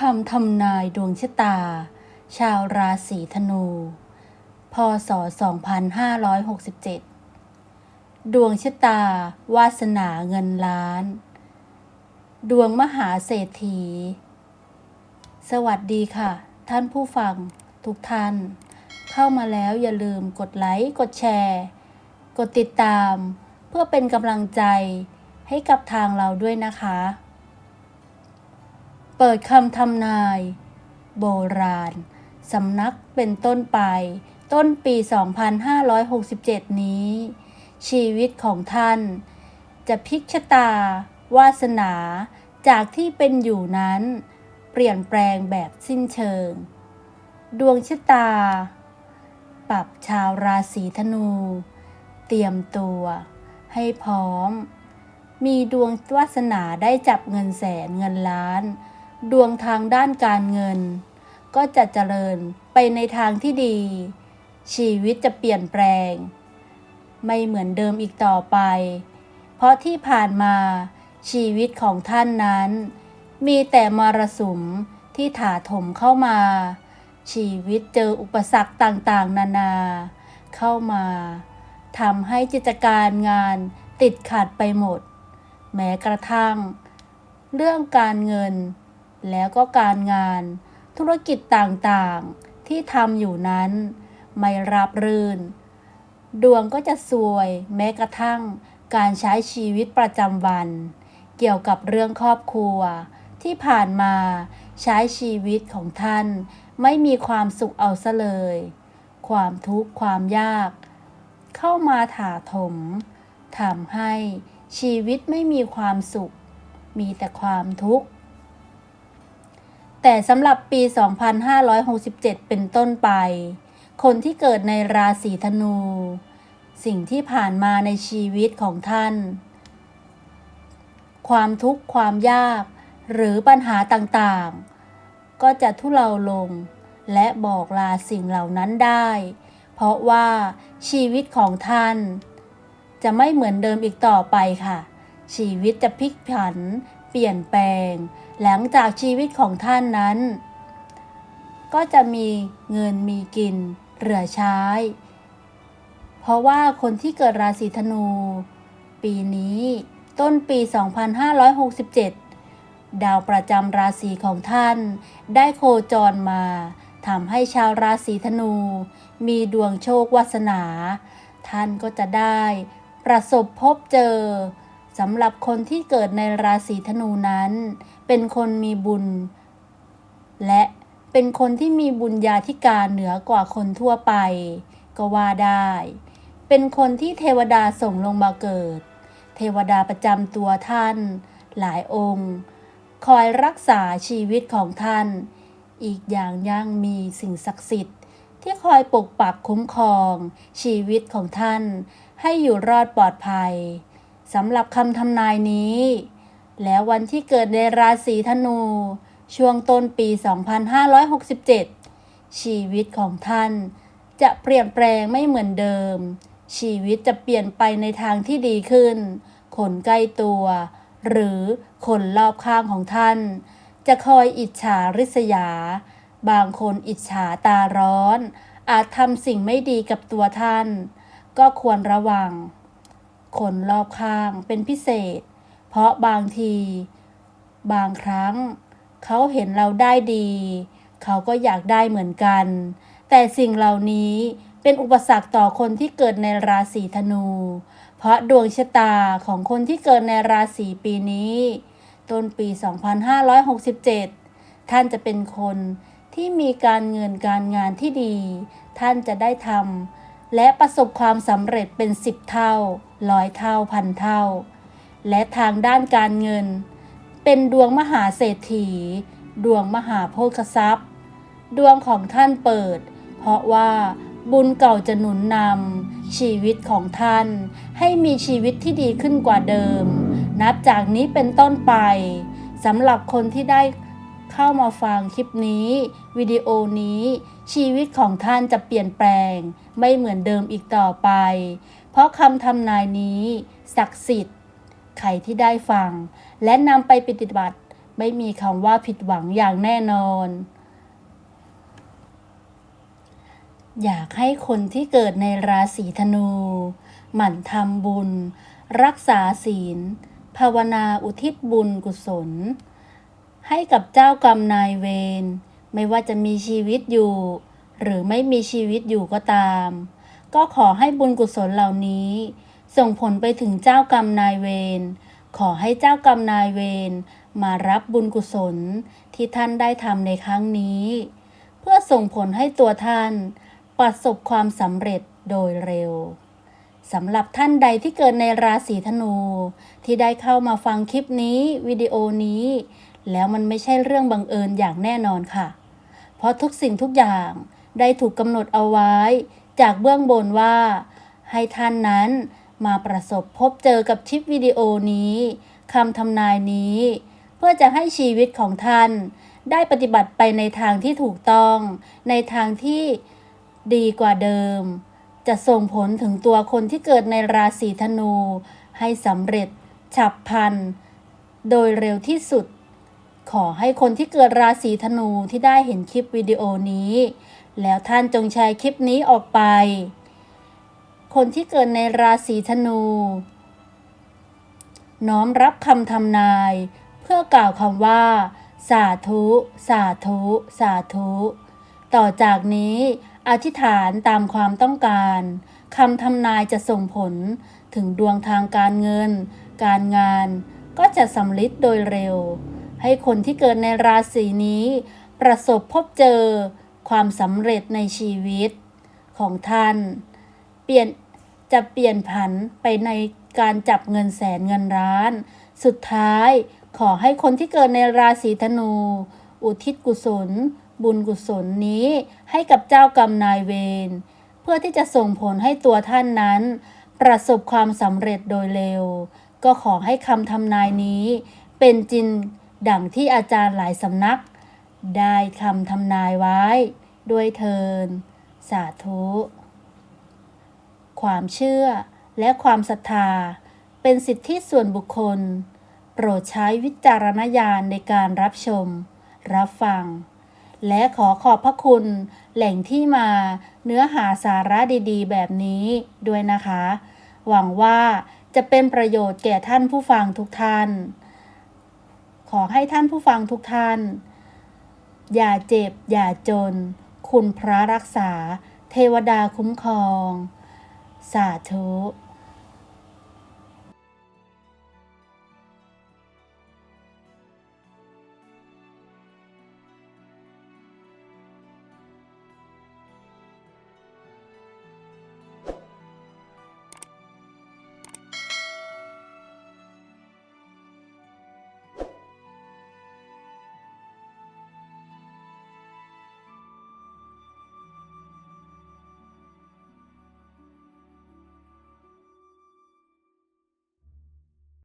คำทำนายดวงชะตา ชาวราศีธนู พศ 2567 ดวงชะตา วาสนาเงินล้าน ดวงมหาเศรษฐี สวัสดีค่ะ ท่านผู้ฟังทุกท่าน เข้ามาแล้วอย่าลืมกดไลค์ กดแชร์ กดติดตาม เพื่อเป็นกำลังใจให้กับทางเราด้วยนะคะ เปิดคำทำนาย โบราณ สำนักเป็นต้นไป ต้นปี 2567 นี้ ชีวิตของท่าน จะพลิกชะตา วาสนาจากที่เป็นอยู่นั้น เปลี่ยนแปลงแบบสิ้นเชิง ดวงชะตา ปรับชาวราศีธนู เตรียมตัว ให้พร้อม มีดวงวาสนาได้จับเงินแสนเงินล้าน ดวงทางด้านการเงิน ก็จะเจริญไปในทางที่ดี ชีวิตจะเปลี่ยนแปลง ไม่เหมือนเดิมอีกต่อไป เพราะที่ผ่านมาชีวิตของท่านนั้น มีแต่มรสุมที่ถาถมเข้ามา ชีวิตเจออุปสรรคต่างๆ นานา เข้ามาทำให้กิจการงานติดขัดไปหมด แม้กระทั่ง เรื่องการเงิน แล้วก็การงาน ธุรกิจต่างๆ ที่ทำอยู่นั้น ไม่ราบรื่น ดวงก็จะซวยแม้กระทั่งการใช้ชีวิตประจำวัน เกี่ยวกับเรื่องครอบครัว ที่ผ่านมาใช้ชีวิตของท่าน ไม่มีความสุขเอาซะเลย ความทุกข์ความยาก เข้ามาถาถมทำให้ชีวิตไม่มีความสุข มีแต่ความทุกข์ แต่สำหรับปี 2567 เป็นต้นไป คนที่เกิดในราศีธนู สิ่งที่ผ่านมาในชีวิตของท่าน ความทุกข์ความยาก หรือปัญหาต่างๆ ก็จะทุเลาลง และบอกลาสิ่งเหล่านั้นได้ เพราะว่าชีวิตของท่าน จะไม่เหมือนเดิมอีกต่อไปค่ะ ชีวิตจะพลิกผัน เปลี่ยนแปลง หลังจากชีวิตของท่านนั้น ก็จะมีเงินมีกินเหลือใช้ เพราะว่าคนที่เกิดราศีธนู ปีนี้ต้นปี 2567 ดาวประจำราศีของท่าน ได้โคจรมาทำให้ชาวราศีธนู มีดวงโชควาสนา ท่านก็จะได้ประสบพบเจอสำหรับคนที่เกิดในราศีธนูนั้น เป็นคนมีบุญ และเป็นคนที่มีบุญญาธิการเหนือกว่าคนทั่วไป ก็ว่าได้ เป็นคนที่เทวดาส่งลงมาเกิด เทวดาประจำตัวท่าน หลายองค์ คอยรักษาชีวิตของท่าน อีกอย่างยังมีสิ่งศักดิ์สิทธิ์ที่คอยปกปักคุ้มครองชีวิตของท่าน ให้อยู่รอดปลอดภัยสำหรับคำทำนายนี้ แล้ววันที่เกิดในราศีธนู ช่วงต้นปี 2567 ชีวิตของท่าน จะเปลี่ยนแปลงไม่เหมือนเดิม ชีวิตจะเปลี่ยนไปในทางที่ดีขึ้น คนใกล้ตัว หรือคนรอบข้างของท่าน จะคอยอิจฉาริษยา บางคนอิจฉาตาร้อน อาจทำสิ่งไม่ดีกับตัวท่าน ก็ควรระวัง คนรอบข้างเป็นพิเศษ เพราะบางที บางครั้ง เขาเห็นเราได้ดี เขาก็อยากได้เหมือนกัน แต่สิ่งเหล่านี้เป็นอุปสรรคต่อคนที่เกิดในราศีธนู เพราะดวงชะตาของคนที่เกิดในราศีปีนี้ ต้นปี 2567 ท่านจะเป็นคนที่มีการเงินการงานที่ดี ท่านจะได้ทำและประสบความสำเร็จเป็นสิบเท่าร้อยเท่าพันเท่า และทางด้านการเงิน เป็นดวงมหาเศรษฐี ดวงมหาโภคทรัพย์ ดวงของท่านเปิด เพราะว่าบุญเก่าจะหนุนนำชีวิตของท่าน ให้มีชีวิตที่ดีขึ้นกว่าเดิม นับจากนี้เป็นต้นไปสำหรับคนที่ได้เข้ามาฟังคลิปนี้วิดีโอนี้ ชีวิตของท่านจะเปลี่ยนแปลง ไม่เหมือนเดิมอีกต่อไป เพราะคำทำนายนี้ ศักดิ์สิทธิ์ ใครที่ได้ฟัง และนำไปปฏิบัติไม่มีคำว่าผิดหวังอย่างแน่นอน อยากให้คนที่เกิดในราศีธนู หมั่นทำบุญ รักษาศีล ภาวนาอุทิศบุญกุศล ให้กับเจ้ากรรมนายเวรไม่ว่าจะมีชีวิตอยู่ หรือไม่มีชีวิตอยู่ก็ตาม ก็ขอให้บุญกุศลเหล่านี้ ส่งผลไปถึงเจ้ากรรมนายเวร ขอให้เจ้ากรรมนายเวรมารับบุญกุศลที่ท่านได้ทำในครั้งนี้ เพื่อส่งผลให้ตัวท่านประสบความสำเร็จโดยเร็วสำหรับท่านใดที่เกิดในราศีธนู ที่ได้เข้ามาฟังคลิปนี้วิดีโอนี้ แล้วมันไม่ใช่เรื่องบังเอิญอย่างแน่นอนค่ะ เพราะทุกสิ่งทุกอย่างได้ถูกกำหนดเอาไว้ จากเบื้องบนว่า ให้ท่านนั้น มาประสบพบเจอกับคลิปวิดีโอนี้คำทำนายนี้ เพื่อจะให้ชีวิตของท่าน ได้ปฏิบัติไปในทางที่ถูกต้อง ในทางที่ดีกว่าเดิม จะส่งผลถึงตัวคนที่เกิดในราศีธนู ให้สำเร็จ ฉับพลัน โดยเร็วที่สุด ขอให้คนที่เกิดราศีธนูที่ได้เห็นคลิปวิดีโอนี้ แล้วท่านจงแชร์คลิปนี้ออกไป คนที่เกิดในราศีธนู น้อมรับคำทำนาย เพื่อกล่าวคำว่า สาธุ สาธุ สาธุ ต่อจากนี้อธิษฐานตามความต้องการคำทำนายจะส่งผลถึงดวงทางการเงิน การงานก็จะสำลิดโดยเร็ว ให้คนที่เกิดในราศีนี้ ประสบพบเจอความสำเร็จในชีวิตของท่าน เปลี่ยน จะเปลี่ยนผันไปในการจับเงินแสนเงินล้าน สุดท้ายขอให้คนที่เกิดในราศีธนู อุทิศกุศล บุญกุศลนี้ให้กับเจ้ากรรมนายเวรเพื่อที่จะส่งผลให้ตัวท่านนั้น ประสบความสำเร็จโดยเร็ว ก็ขอให้คำทำนายนี้ เป็นจริงดังที่อาจารย์หลายสำนัก ได้คำทำนายไว้ ด้วยเทิน สาธุ ความเชื่อ และความศรัทธา เป็นสิทธิส่วนบุคคล โปรดใช้วิจารณญาณในการรับชม รับฟัง และขอขอบพระคุณ แหล่งที่มาเนื้อหาสาระดีๆ แบบนี้ด้วยนะคะ หวังว่าจะเป็นประโยชน์แก่ท่านผู้ฟังทุกท่าน ขอให้ท่านผู้ฟังทุกท่าน อย่าเจ็บ อย่าจน คุณพระรักษา เทวดาคุ้มครอง สาธุ